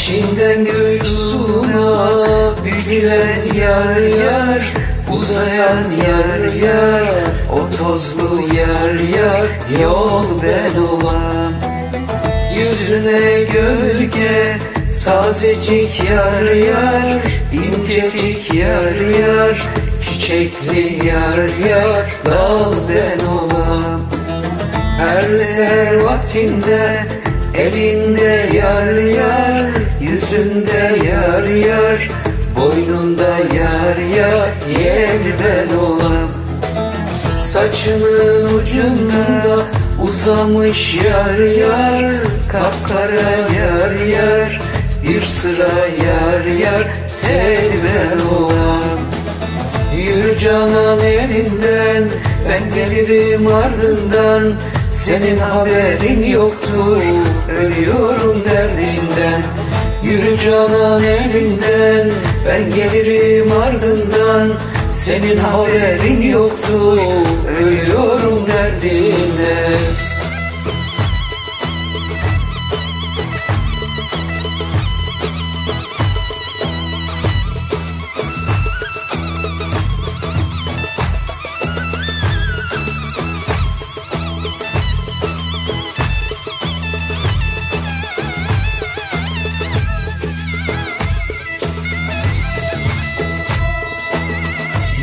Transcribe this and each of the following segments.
Afşinden göğsuna bükülen yar yar Uzayan yar yar o tozlu yar yar Yol ben olan. Yüzüne gölge tazecik yar yar incecik yar yar Çiçekli yar yar dal ben olan. Her seher vaktinde elinde yar yar Yüzünde yar yar Boynunda yar yar Yel ben olam Saçının ucunda uzamış yar yar Kapkara yar yar Bir sıra yar yar Tel ben olam Yürü canan elinden Ben gelirim ardından Senin haberin yoktur Ölüyorum derdinden Yürü canan elinden Ben gelirim ardından. Senin haberin yoktur Ölüyorum derdinden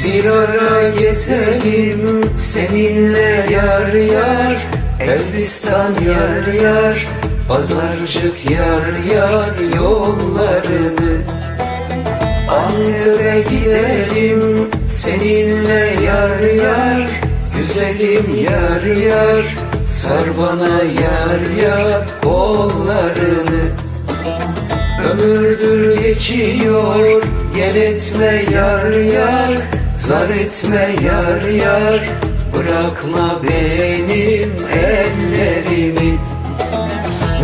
Bir ara gezelim seninle yar yar Elbistan yar yar Pazarcık yar yar yollarını. Antep'e gidelim seninle yar yar Güzelim yar yar Sar bana yar yar kollarını. Ömürdür geçiyor Gel etme yar yar Zar etme yar yar Bırakma benim ellerimi.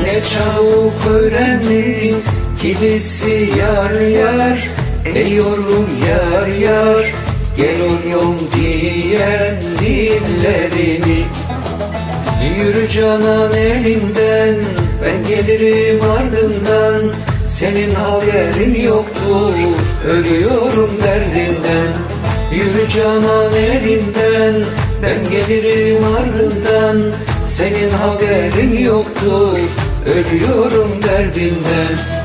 Ne çabuk öğrendin Kilisi yar yar Eyorum yar yar Gel oyun diyen dillerini. Yürü canan elinden Ben gelirim ardından. Senin haberin yoktur Ölüyorum derdinden Yürü canan elinden Ben gelirim ardından. Senin haberin yoktur Ölüyorum derdinden